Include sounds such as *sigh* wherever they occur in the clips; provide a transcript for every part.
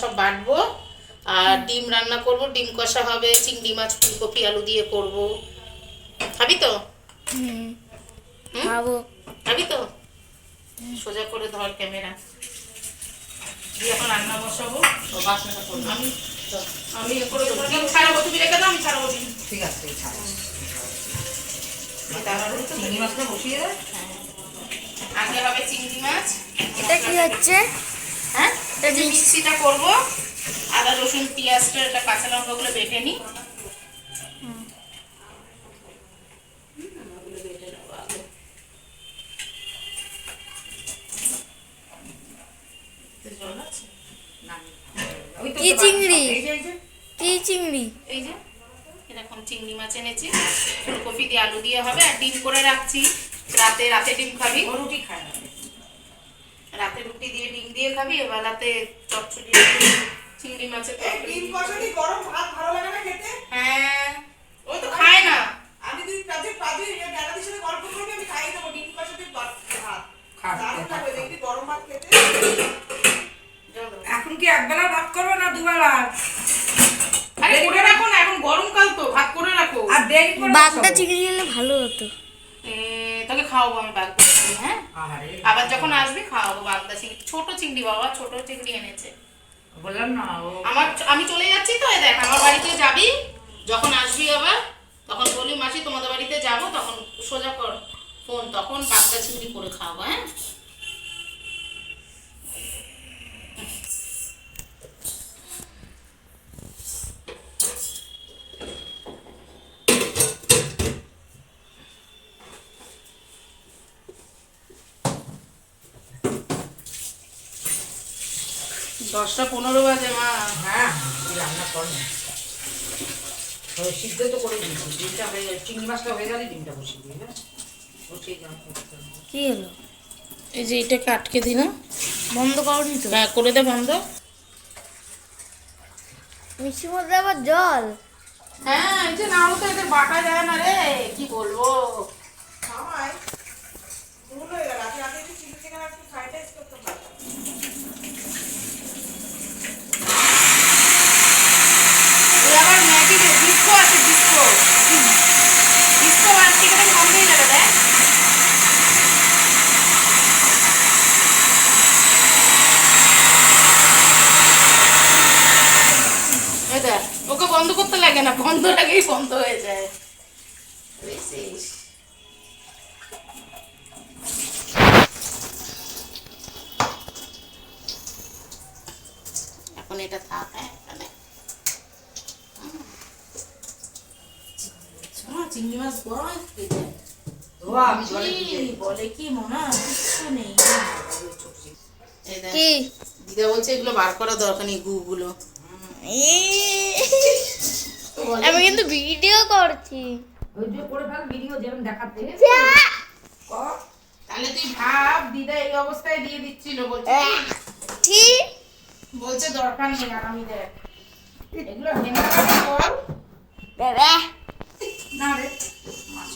সব বাটবো। আর ডিম রান্না করব। ডিম কষা হবে চিংড়ি মাছ ফুলকপি আলু দিয়ে করব। খাবি তো? খাব। খাবি তো? সোজা করে ধর ক্যামেরা। দিয়ে এখন রান্না বসাবো। ও বাসনটা করব আমি আমি করে ডিম ছাড়াবো। তুমি রেখে দাও আমি ছাড়াবো ডিম। ঠিক আছে তো চিংড়ি মাছটা বসিয়ে দেয় আগে হবে চিংড়ি মাছ। এটা কি হচ্ছে? হ্যাঁ? এটা যে মিক্সিটা করব আদা রসুন পেঁয়াজটা এটা কাঁচা লঙ্কাগুলো বেটে নিই। কি চিংড়ি? কি চিংড়ি? এই যে এরকম চিংড়ি মাছ এনেছি। ফুলকপি দিয়ে আলু দিয়ে হবে আর ডিম করে রাখছি। রাতে রাতে ডিম খাবি। ও রুটি খায় রুটি দিয়ে ডিম দিয়ে খাবি এবেলাতে চচ্চড়ি চিংড়ি মাছের তরকারি। ডিম দিয়ে গরম ভাত ভালো লাগে না খেতে? হ্যাঁ ওই তো খায় না। আমি যদি কাজে কাজে বেড়াদের সাথে গল্প করবি আমি খাইয়ে দেবো ডিম কষা দিয়ে ভাত। খাবে, দারুণ। লাগবে দেখবি গরম ভাত খেতে। এখন কি একবেলা ভাত করবে না দুবেলা? আরে করে রাখো না এখন গরমকাল তো ভাত করে রাখো। আর দেরি করে বাগদা বসাবো। চিংড়ি হলে ভালো হতো। এ, তোকে খাওয়াবো আমি বাগদা আবার যখন আসবে খাওয়াবো বাগদা চিংড়ি। ছোট চিংড়ি বাবা ছোট চিংড়ি এনেছে। বললাম না আমার আমি চলে যাচ্ছি তো দেখ আমার বাড়িতে যাবি যখন আসবি আবার তখন বলি মাসি তোমাদের বাড়িতে যাব তখন সোজা কর ফোন তখন বাগদা চিংড়ি করে খাওয়াবো হ্যাঁ? দশটা পনেরো বাজে মা। হ্যাঁ রান্না কর সিদ্ধ তো করে দিয়েছি ডিমটা হয়ে চিংড়ি মাছটা হয়ে গেলে ডিমটা বসিয়ে দিবি হ্যাঁ? কি হলো? এই যে এটাকে আটকে দিই না বন্ধ করনি তো। হ্যাঁ করে দে বন্ধ। মিষ্টির মধ্যে আবার জল? হ্যাঁ এই যে নাও তো এদের বাটা যায় না রে কি বলব খাওয়াই ভুল হয়ে গেল আজকে রাতে একটু চিলি চিকেন আর একটু ফ্রাইড রাইস করতে পারতাম ওই আবার ম্যাগি ডিস্কো আছে ডিস্কো ডিস্কো আর চিকেন বন্ধ হয়ে যাবে দেখ এই দেখ, ওকে বন্ধ করতে লাগে না বন্ধ লাগেই বন্ধ হয়ে যায়। এখন এটা থাক হ্যাঁ এখানে চিংড়ি মাছ বড় খেতে ধোয়া আমি জলে বলে কি মনে? নেই। কি? দিদা বলছে এগুলো বার করা দরকার নেই গুগুলো। আমি কিন্তু ভিডিও করছি। ওই যে করে ফেল ভিডিও যেরকম দেখাতে কর। তাহলে তুই ভাব দিদা এই অবস্থায় দিয়ে দিচ্ছিল বলছে কি? ঠিক বলছে দরকার নেই আর আমি দেখ এগুলো বল। বাবা। না রে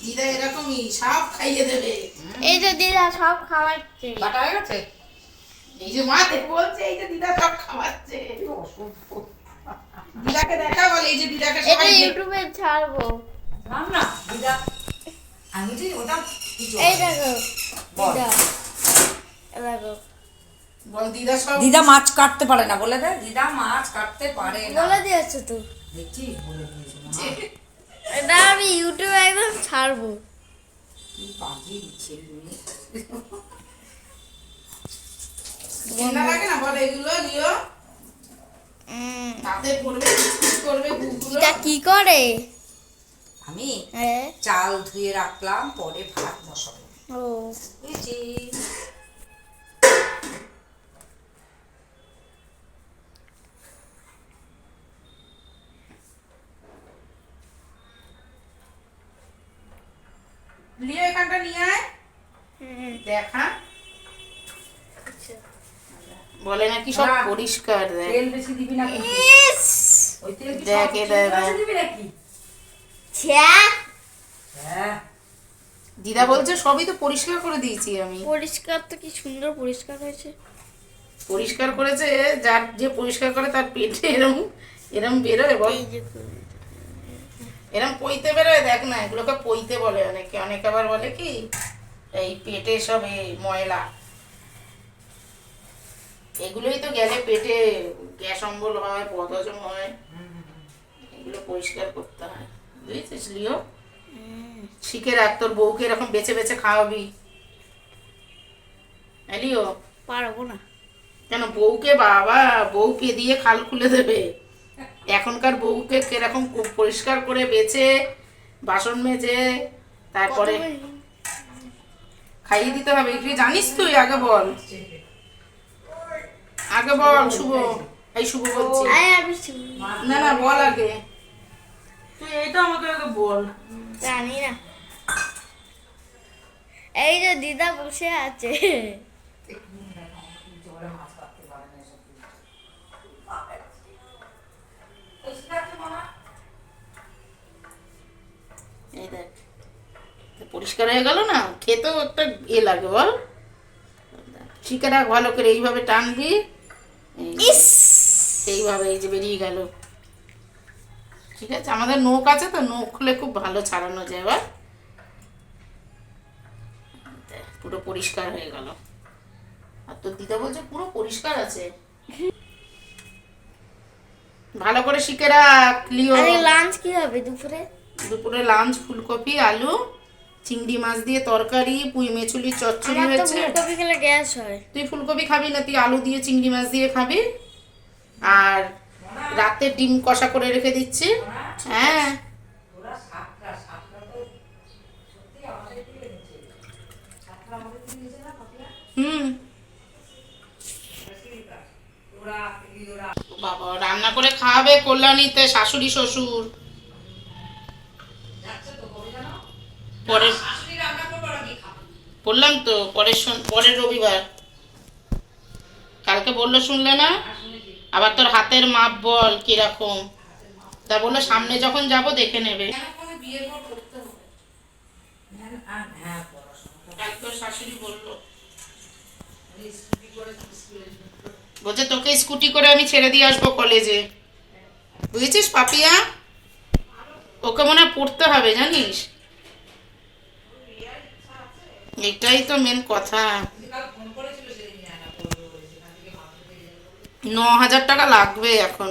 দিদা এরকমই সব খাইয়ে দেবে। এই যে দিদা সব খাওয়াচ্ছে। বাটা হয়ে গেছে? এই যে মা দেখ বলছে এই যে দিদা সব খাওয়াচ্ছে। অসভ্য। দিদাকে দেখা বলে এই যে দিদাকে এটা ইউটিউবে ছাড়বো। থাম না দিদা। আমি যে ওটা এই দেখো দিদা। দেখো। বল দিদা সব দিদা মাছ কাটতে পারে না বলে দে। দিদা মাছ কাটতে পারে না। বলে দিয়েছ তো। দেখছি বলে দিয়েছে। এটা আমি ইউটিউবে একদম ছাড়বো। কি বাজে ছেলে ঘেন্না লাগে না বল এগুলো উম, তাতে পড়বে করবে এটা কি করে? আমি হ্যাঁ। চাল ধুয়ে রাখলাম পরে ভাত বসাবো। ও। বুঝেছি এখানটা নিয়ে আয়। দেখা। বলে নাকি সব পরিষ্কার দেখ তেল বেশি দিবি না ওই তেল কি দেখ এটা দিবি নাকি? ছ্যা, হ্যাঁ দিদা বলছে সবই তো পরিষ্কার করে দিয়েছি আমি। পরিষ্কার তো কি সুন্দর পরিষ্কার হয়েছে। পরিষ্কার করেছে যার যে পরিষ্কার করে তার পেটে এরম এরম বেরোয় বল। যে এরম পইতে বেরোয় দেখ না এগুলোকে পইতে বলে অনেকে। অনেকে আবার বলে কি এই পেটে সব এই ময়লা। এগুলোই তো গেলে পেটে গ্যাস অম্বল হয় পদহজম হয়। এগুলো পরিষ্কার করতে হয়। বুঝেছিস লিও? শিখে রাখ তোর বউকে এরকম বেছে বেছে খাওয়াবি। হ্যাঁ, লিও? পারব না। কেন বউকে বাবা বউকে দিয়ে খাল খুলে দেবে। এখনকার বউকে কীরকম পরিষ্কার করে বেছে বাসন মেজে তারপরে খাইয়ে দিতে হবে। তুই জানিস তুই আগে বল। আগে বল শুভ। এই শুভ বলছি। না না বল আগে। তুই এইটা আমাকে আগে বল। জানি না। এই যে দিদা বসে আছে। এই দেখ। পরিষ্কার হয়ে গেল না? খেতেও একটা এ লাগে বল। শিখে ভালো করে এইভাবে টানবি। এইভাবে এই যে বেরিয়ে গেল। ঠিক আছে আমাদের নখ আছে তো নখ খুলে খুব ভালো ছাড়ানো যায় এবার। পুরো পরিষ্কার হয়ে গেল। আর তোর দিদা বলছে পুরো পরিষ্কার আছে। ভালো করে শিখে রাখ লিও। লাঞ্চ কি হবে দুপুরে? দুপুরে লাঞ্চ ফুলকপি আলু। চিংড়ি মাছ দিয়ে তরকারি পুঁই মেচুলি চচ্চড়ি হয়েছে। ফুলকপি খেলে গ্যাস হয়। তুই ফুলকপি খাবি না তুই আলু দিয়ে চিংড়ি মাছ দিয়ে খাবি। আর রাতে ডিম কষা করে রেখে দিচ্ছি। হ্যাঁ। হুম। বাবা রান্না করে খাওয়াবে কল্যাণীতে শাশুড়ি শ্বশুর। পরের বললাম তো পরের শন- পরের রবিবার। কালকে বলল শুনলে না? আবার তোর হাতের মাপ বল কীরকম? তা বলল সামনে যখন যাব দেখে নেবে। হ্যাঁ হ্যাঁ বলছে তোকে স্কুটি করে আমি ছেড়ে দিয়ে আসব কলেজে। বুঝেছিস পাপিয়া? ওকে মনে হয় পড়তে হবে জানিস? এটাই তো মেন কথা। ন হাজার টাকা লাগবে এখন।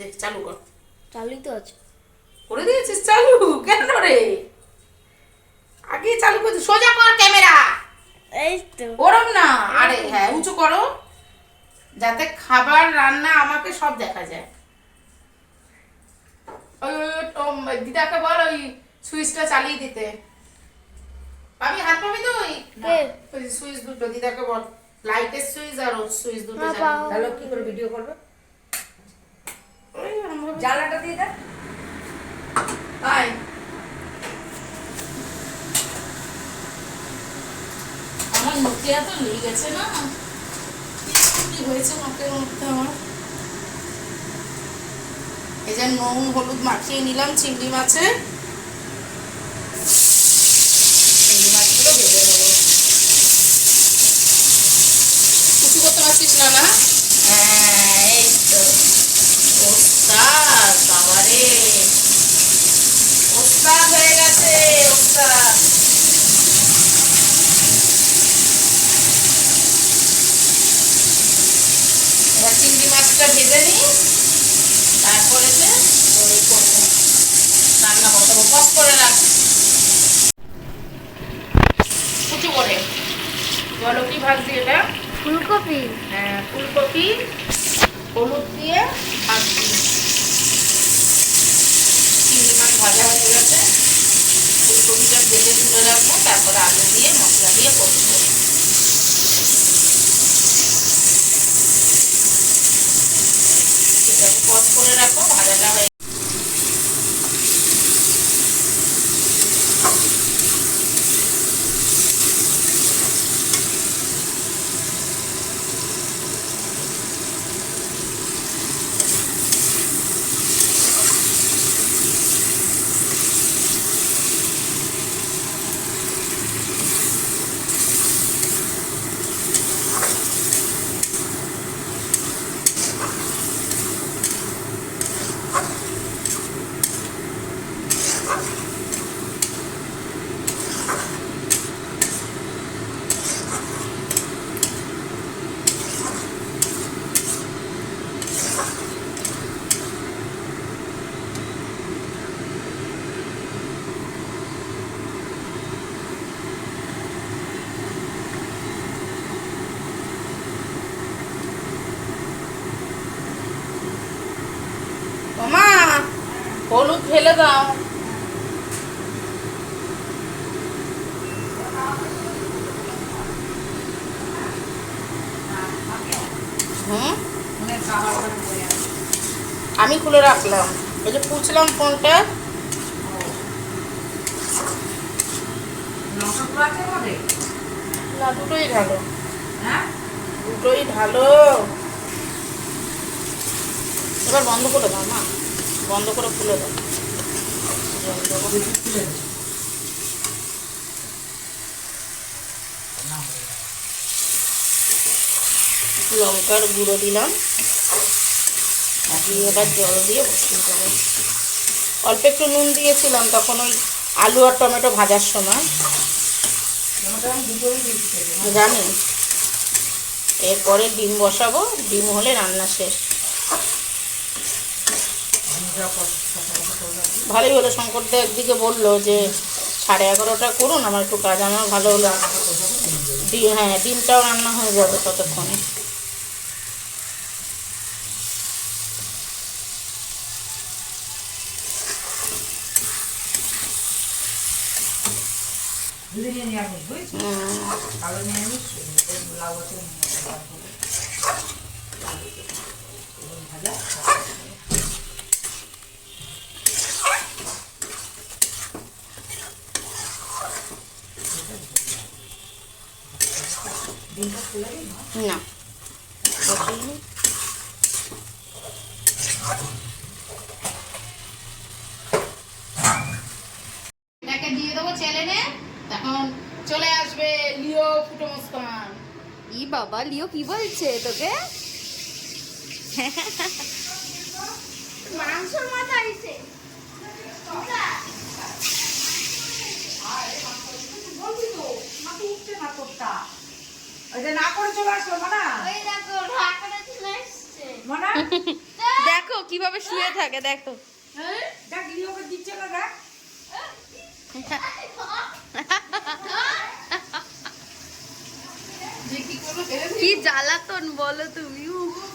দেখ চালু কর। চালুই তো আছে। করে দিয়েছিস চালু? কেন রে? আগে চালু করছিস সোজা কর ক্যামেরা। এই তো। ওরম না। আরে হ্যাঁ উঁচু করো। যাতে খাবার রান্না আমাকে সব দেখা যায়। ওই দিদাকে বল ওই সুইচটা চালিয়ে দিতে। পাবি হাত পাবি তুই? ওই সুইচ দুটো দিদাকে বল। লাইটের সুইচ আর ওর সুইচ দুটো। তাহলে কি করে ভিডিও করবে? ওই জানলাটা দিয়ে দেয় আয়। আমার মুখে এত লেগে গেছে না? কি হয়েছে মুখের মধ্যে আমার? এই যে নুন, হলুদ মাখিয়ে নিলাম, চিংড়ি মাছে চিংড়ি মাছগুলো ভেজে নেব কুচি করতে পারছিস না না হ্যাঁ এই তো ওস্তাদ বাবারে ওস্তাদ হয়ে গেছে ওস্তাদ এবার চিংড়ি মাছটা ভেজে নিই। তারপরে যে ওই করব। রান্না বসাবো পপ করে রাখ কুচু করে। বলো কি ভাজছি এটা। ফুলকপি? হ্যাঁ ফুলকপি হলুদ দিয়ে ভাজছি চিংড়ি মাছ ভাজা হয়ে গেছে ফুলকপিটা তুলে রাখব তারপর আলু দিয়ে মশলা দিয়ে করব ঠিক আছে পজ করে রাখো ভাজাটা হয়ে মা ফেলে দাও। আমি খুলে রাখলাম। এই যে পুছলাম ফোনটা। না দুটোই ঢালো। হ্যাঁ? দুটোই ঢালো। এবার বন্ধ করে দাও মা। বন্ধ করে খুলে দাও। লঙ্কার গুঁড়ো দিলাম। এবার জল দিয়ে বসিয়ে দেবো। অল্প একটু নুন দিয়েছিলাম, তখন ওই আলু আর টমেটো ভাজার সময়। জানি। এরপরে ডিম বসাবো। ডিম হলে রান্না শেষ। ভালোই হলো। শঙ্করদা একদিকে বলল যে, সাড়ে এগারোটা করুন, আমার একটু কাজ, আমার ভালো হলো। হ্যাঁ ডিমটাও রান্না হয়ে যাবে ততক্ষণে। দুদিনে নিরামিষ বুঝছি হুম, কালো নিরামিষ এই লাউ আছে ভাজা ডিমটা খুলে দিই না। এটাকে দিয়ে দেবো চ্যানেলে। তখন চলে আসবে লিও ফুটো মুস্কান ই বাবা লিও কি বলছে তোকে? মাংসর মাথা আইছে। তো? উঠছে না তোরটা। ওই যে না করে চলে আসলো মানা? ওই দেখো চলে মানা? *laughs* কীভাবে শুয়ে থাকে দেখো। দেখ লিওকে দিচ্ছে না দেখ। *laughs* কি জ্বালাতন বলো তুমি। খুব।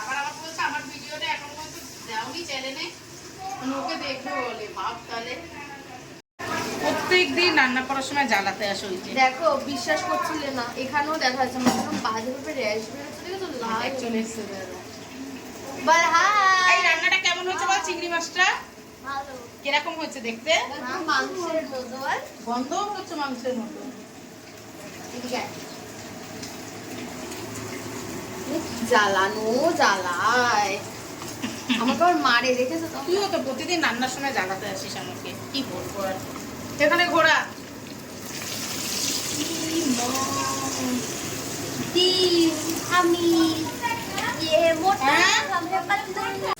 আবার আমার বলছে আমার ভিডিওটা এখন পর্যন্ত দেওনি চ্যানেলে ওকে দেখবে বলে ভাব তাহলে। প্রত্যেক দিন রান্না করার সময় জ্বালাতে আসো ওই যে। দেখো বিশ্বাস করছিলে না। এখানেও দেখা যাচ্ছে আমার বাজে ভাবে র্যাশ বেরোচ্ছে লাল চলে এসছে। এই রান্নাটা কেমন হয়েছে বল চিংড়ি মাছটা? ভালো। কীরকম হয়েছে দেখতে? মাংসের মতো বল। গন্ধও হচ্ছে মাংসের মতো। জ্বালানো জ্বালায়। আমাকে আবার মারে দেখেছ তুইও তো প্রতিদিন রান্নার সময় জ্বালাতে আসিস আমাকে। কি বলব আর? এখানে ঘোড়া ডিম আমি ये मोटा হ্যাঁ? हमें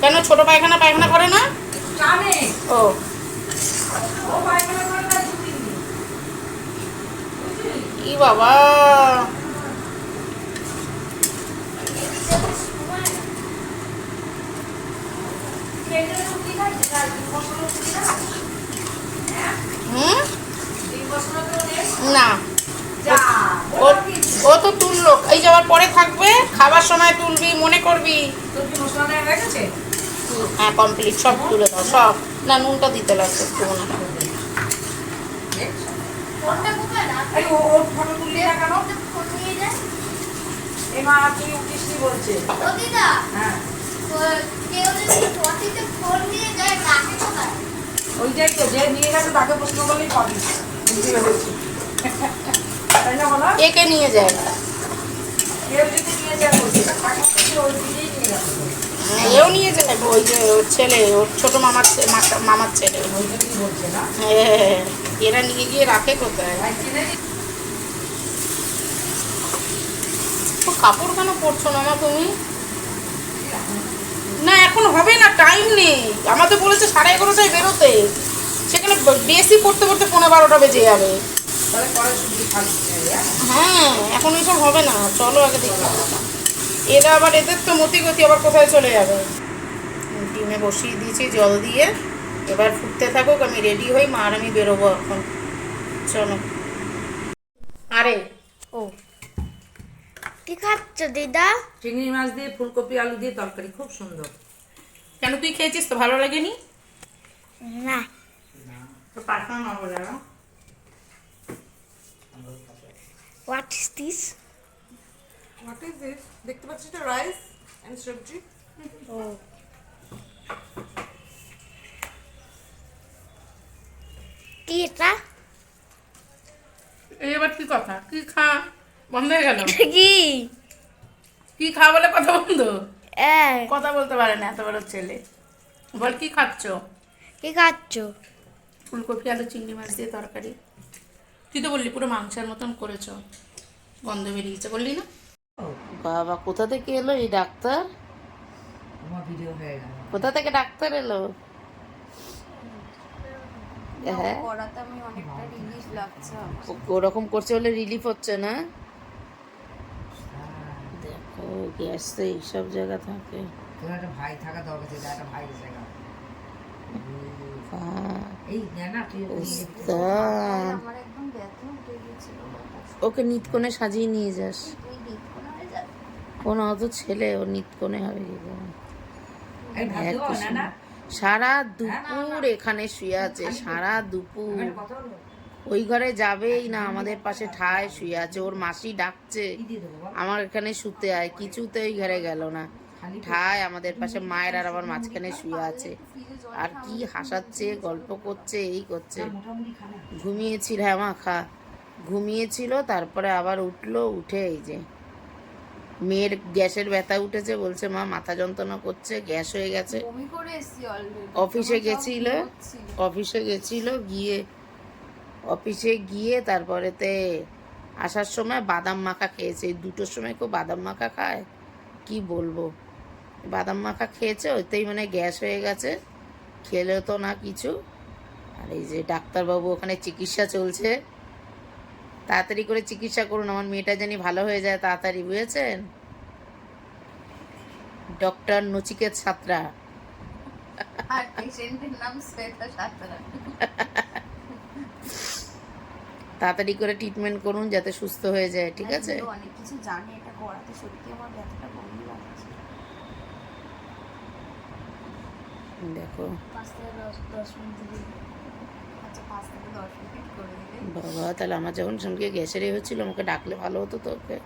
কেন? ছোট পায়খানা পায়খানা করে না? ও। ই বাবা। না হুম ডিম মশলা তো নেই না যা ও ও তো তুললো। এই যাওয়ার পরে থাকবে খাবার সময় তুলবি মনে করবি। হয়ে হ্যাঁ কমপ্লিট সব তুলে দাও সব। না নুনটা দিতে লাগছে একটু মনে হ্যাঁ। ও- কেউ যদি পটিতে ফোন নিয়ে যায় রাখে কোথায়? ওইটাই তো যে নিয়ে গেছে তাকে প্রশ্ন করলেই পাবি। একে নিয়ে যায়। হ্যাঁ, এও নিয়ে যাবে ওই যে ওর ছেলে ওর ছোট মামার মামার ছেলে। হ্যাঁ, এরা নিয়ে গিয়ে রাখে কোথায়? কাপড় কেন পরছো না তুমি? না এখন হবে না টাইম নেই। আমাদের বলেছে সাড়ে এগারোটায় বেরোতে। সেখানে বেশি পড়তে পড়তে পনেরো বারোটা বেজে যাবে। হ্যাঁ? হ্যাঁ এখন এইসব হবে না চলো আগে দেখি। এরা আবার এদের তো মতি গতি আবার কোথায় চলে যাবে? ডিমে বসিয়ে দিয়েছি জল দিয়ে এবার ফুটতে থাকুক আমি রেডি হই মা আর আমি বেরোবো এখন। চলো। আরে ও। ঠিক আছে দিদা? চিংড়ি মাছ দিয়ে ফুলকপি আলু দিয়ে তরকারি খুব সুন্দর। কেন তুই খেয়েছিস তো? ভালো লাগেনি? না। তো পাঠানো না বলে না what is this what is this দেখতে পাচ্ছিস এটা রাইস এন্ড সবজি? ও। কি এটা? এই এবার কি কথা? কি খা? বন্ধ হয়ে গেল। কি? কি খা বলে কথা বন্ধ? কথা বলতে পারে না এত বড় ছেলে। বল কি খাচ্ছ? কি খাচ্ছ? ফুলকপি আলু চিংড়ি মাছ দিয়ে তরকারি। তুই তো বললি পুরো মাংসের মতন করেছ গন্ধ বেরিয়েছে বললি না? বাবা কোথা থেকে এলো এই ডাক্তার? হয়ে কোথা থেকে ডাক্তার এলো? হ্যাঁ? ওরকম করছে বলে রিলিফ হচ্ছে না? দেখো গ্যাস তো এইসব জায়গা থাকে। ভাই থাকা দরকার ভাই জায়গা বাহ, এই না না তুই ওই উস্তাদ। আমার একদম ব্যথা উঠে গেছিল ওকে নিতকোণে সাজিয়ে নিয়ে যাস। হয়ে কোন অত ছেলে ও নিতকোণে হবে কি করে? সারা দুপুর এখানে শুয়ে আছে সারা দুপুর। ওই ঘরে যাবেই না আমাদের পাশে ঠায় শুয়ে আছে ওর মাসি ডাকছে? আমার এখানে শুতে আয় কিছুতে ওই ঘরে গেল না। ঠায় আমাদের পাশে মায়ের আর আমার মাঝখানে শুয়ে আছে। আর কি হাসাচ্ছে গল্প করছে এই করছে। ঘুমিয়েছিল হ্যাঁ মা খা। ঘুমিয়েছিল তারপরে আবার উঠল উঠে এই যে মেয়ের গ্যাসের ব্যথা উঠেছে বলছে মা মাথা যন্ত্রণা করছে গ্যাস হয়ে গেছে। অফিসে গেছিল অফিসে গেছিল গিয়ে অফিসে গিয়ে তারপরেতে আসার সময় বাদাম মাখা খেয়েছে। দুটোর সময় কেউ বাদাম মাখা খায়? কি বলব? বাদাম মাখা খেয়েছে ওইতেই মানে গ্যাস হয়ে গেছে। খেলেও তো না কিছু। আর এই যে ডাক্তারবাবু ওখানে চিকিৎসা চলছে। তাড়াতাড়ি করে চিকিৎসা করুন আমার মেয়েটা জানি ভালো হয়ে যায় তাড়াতাড়ি বুঝেছেন? ডক্টর নচিকেত সাঁতরা। সাঁতরা। তাড়াতাড়ি করে ট্রিটমেন্ট করুন যাতে সুস্থ হয়ে যায় ঠিক আছে? অনেক কিছু জানি এটা করাতে সত্যি আমার ব্যথাটা বমি লাগছে দেখো পাঁচ থেকে দশ দশ মিনিট দিলে আচ্ছা পাঁচ থেকে দশ মিনিট করে দিলে। বাবা তাহলে আমার যখন সঙ্গে গ্যাসের এ হচ্ছিল আমাকে ডাকলে ভালো হতো তো ওকে।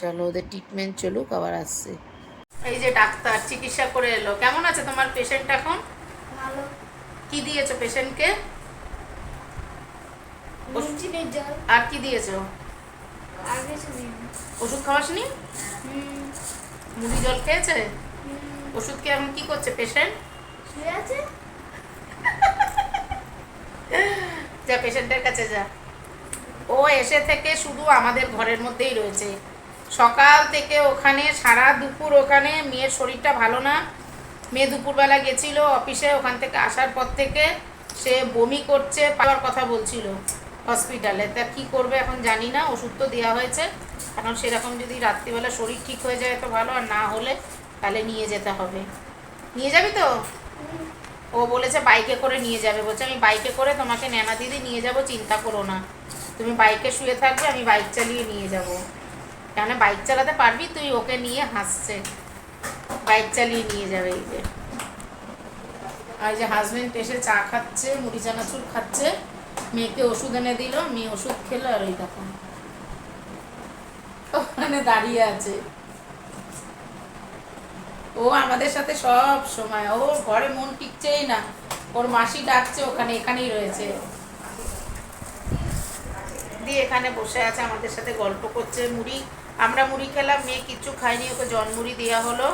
চলো ওদের ট্রিটমেন্ট চলুক আবার আসছে। এই যে ডাক্তার চিকিৎসা করে এলো। কেমন আছে তোমার পেশেন্ট এখন? ভালো। কি দিয়েছ পেশেন্টকে আর কি দিয়েছ? আর কিছু দিন ওষুধ খাওয়াসনি? মুড়ি জল খেয়েছে? ওষুধ কি এখন কি করছে পেশেন্ট শুয়ে আছে? যা পেশেন্টের কাছে যা। ও এসে থেকে শুধু আমাদের ঘরের মধ্যেই রয়েছে। সকাল থেকে ওখানে সারা দুপুর ওখানে মেয়ের শরীরটা ভালো না। মেয়ে দুপুরবেলা গেছিল অফিসে ওখান থেকে আসার পর থেকে সে বমি করছে পাওয়ার কথা বলছিল। হসপিটালে। তা কি করবে এখন জানি না ওষুধ তো দেওয়া হয়েছে। এখন সেরকম যদি রাত্রিবেলা শরীর ঠিক হয়ে যায় তো ভালো, আর না হলে তাহলে নিয়ে যেতে হবে। নিয়ে যাবি তো? ও বলেছে বাইকে করে নিয়ে যাবে। বলছে, আমি বাইকে করে তোমাকে নেনা দিদি নিয়ে যাব, চিন্তা করো না। তুমি বাইকে শুয়ে থাকবে, আমি বাইক চালিয়ে নিয়ে যাব। কেন বাইক চালাতে পারবি তুই, ওকে নিয়ে হাসছে। বাইক চালিয়ে নিয়ে যাবে এই যে। আর যে হাজবেন্ড এসে চা খাচ্ছে, মুড়ি চানাচুর খাচ্ছে, মেয়েকে ওষুধ এনে দিল, মেয়ে ওষুধ খেলো আর ওই দেখো। ওখানে দাঁড়িয়ে আছে। ও আমাদের সাথে সব সময়। ও ঘরে মন টিকছেই না। ওর মাসি ডাকছে ওখানে এখানেই রয়েছে। দিয়ে এখানে বসে আছে আমাদের সাথে গল্প করছে মুড়ি। আমরা মুড়ি খেলাম মেয়ে কিচ্ছু খায়নি ওকে জন্মুড়ি দেওয়া হলো।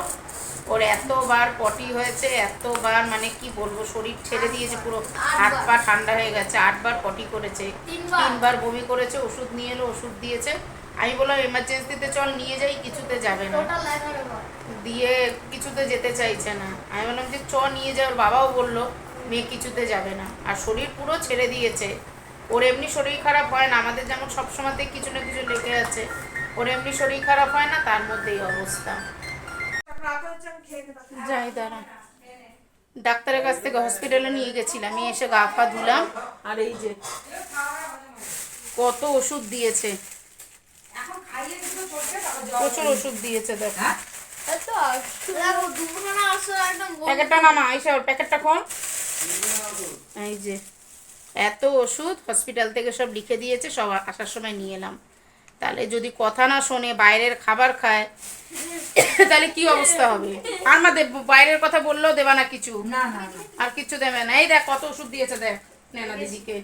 ওর এতবার পটি হয়েছে এতবার মানে কি বলব শরীর ছেড়ে দিয়েছে পুরো। হাত পা ঠান্ডা হয়ে গেছে আটবার পটি করেছে। তিনবার। তিনবার বমি করেছে ওষুধ নিয়ে এলো ওষুধ দিয়েছে। আমি বললাম এমার্জেন্সিতে চল নিয়ে যাই কিছুতে যাবে না। দিয়ে কিছুতে যেতে চাইছে না। আমি বললাম যে চ নিয়ে যা। ওর বাবাও বলল মেয়ে কিছুতে যাবে না। আর শরীর পুরো ছেড়ে দিয়েছে। ওর এমনি শরীর খারাপ হয় না। আমাদের যেমন সবসময়তে কিছু না কিছু লেগে আছে। ওর এমনি শরীর খারাপ হয় না তার মধ্যে এই অবস্থা। যাই দাঁড়া। ডাক্তারের কাছ থেকে হসপিটালে নিয়ে গেছিলাম। আমি এসে গা পা ধুলাম। আর এই যে কত ওষুধ দিয়েছে এখন খাইয়ে দিতে চলছে তারপর জল প্রচুর ওষুধ দিয়েছে দেখো। হ্যাঁ? প্যাকেটটা নামা ওর প্যাকেটটা খোল। এই যে এত ওষুধ হসপিটাল থেকে সব লিখে দিয়েছে সব আসার সময় নিয়ে এলাম। তাহলে যদি কথা না শোনে বাইরের খাবার খায় তাহলে কি অবস্থা হবে? আর মা দেব বাইরের কথা বললেও দেবা না কিছু? না না না। আর কিছু দেবে না। এই দেখ কত ওষুধ দিয়েছে দেখ নেনা দিদিকে।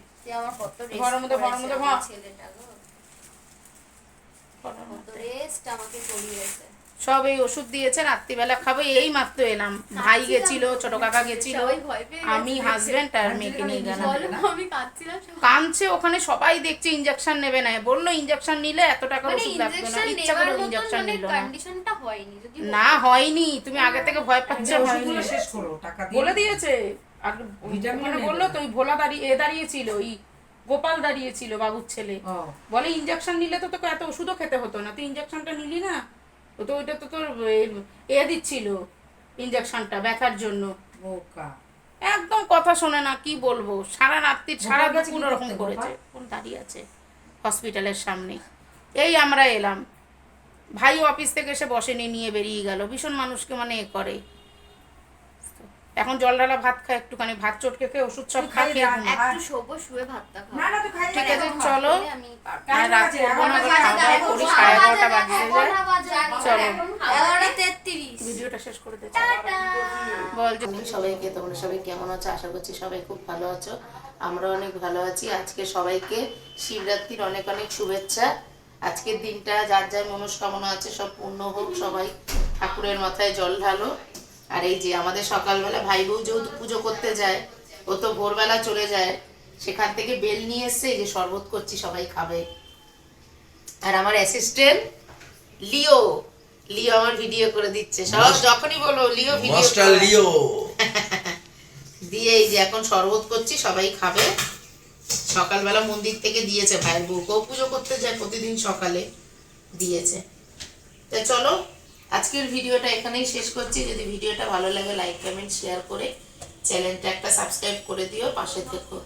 রেস্ট আমাকে করিয়েছে সব এই ওষুধ দিয়েছে রাত্রিবেলা খাব এই মাত্র এলাম। ভাই গেছিল ছোট কাকা গেছিল সবাই ভয় পেয়ে আমি হাজবেন্ড আর মেয়েকে নিয়ে গেলাম। কাঁদছে ওখানে সবাই দেখছে ইঞ্জেকশন নেবে না। বলল ইঞ্জেকশন নিলে এত টাকা মানে ওষুধ লাগবে না ইচ্ছা করে মানে নিল না। হয়নি তুমি আগে থেকে ভয় পাচ্ছ হয়নি। শেষ করো টাকা বলে দিয়েছে। আর বলল তো ওই ভোলা দাঁড়িয়ে এ দাঁড়িয়েছিল ওই গোপাল দাঁড়িয়েছিল বাবুর ছেলে। বলে ইঞ্জেকশন নিলে তো তোকে এত ওষুধও খেতে হতো না। তুই ইঞ্জেকশনটা নিলি না তো তো ওইটা তো তোর এ- দিচ্ছিল ইঞ্জেকশনটা ব্যথার জন্য। বোকা। একদম কথা শোনে না কি বলব? সারা রাত্রি সারা গোপাল গাছে কি দুপুর ওরকম করেছে। কোন দাঁড়িয়ে আছে হসপিটালের সামনে। এই আমরা এলাম। ভাই অফিস থেকে এসে বসেনি নিয়ে বেরিয়ে গেল। ভীষণ মানুষকে মানে এ করে। এখন জল ঢালা ভাত খায় একটুখানি ভাত চটকে খেয়ে ওষুধ সব খাইয়ে একটু শোবো শুয়ে ভাতটা খাও। না না খাই ঠিক আছে চলো। আমি আর রাত করব না খাওয়া দাওয়া করি সাড়ে এগারোটা। বাজে যায় চলো। ভিডিওটা শেষ করে দে বল সবাইকে তোমরা সবাই কেমন আছো? আশা করছি সবাই খুব ভালো আছো। আমরা অনেক ভালো আছি। আজকে সবাইকে শিবরাত্রির অনেক অনেক শুভেচ্ছা। আজকের দিনটা যার যার মনস্কামনা আছে সব পূর্ণ হোক সবাই ঠাকুরের মাথায় জল ঢালো। আর এই যে আমাদের সকালবেলা ভাই বউ যেহেতু পুজো করতে যায় ও তো ভোরবেলা চলে যায় সেখান থেকে বেল নিয়ে এসছে যে শরবত করছি সবাই খাবে। আর আমার অ্যাসিস্ট্যান্ট লিও লিও আমার ভিডিও করে দিচ্ছে। সব যখনই বলো লিও ভিডিও মাস্টার লিও। *laughs* দিয়ে এই যে এখন শরবত করছি সবাই খাবে। সকালবেলা মন্দির থেকে দিয়েছে ভাইয়ের বউকেও পুজো করতে যায় প্রতিদিন সকালে দিয়েছে। তো চলো আজকের ভিডিওটা এখানেই শেষ করছি। যদি ভিডিওটা ভালো লাগে লাইক কমেন্ট শেয়ার করে চ্যানেলটা একটা সাবস্ক্রাইব করে দিও, পাশে থেকো।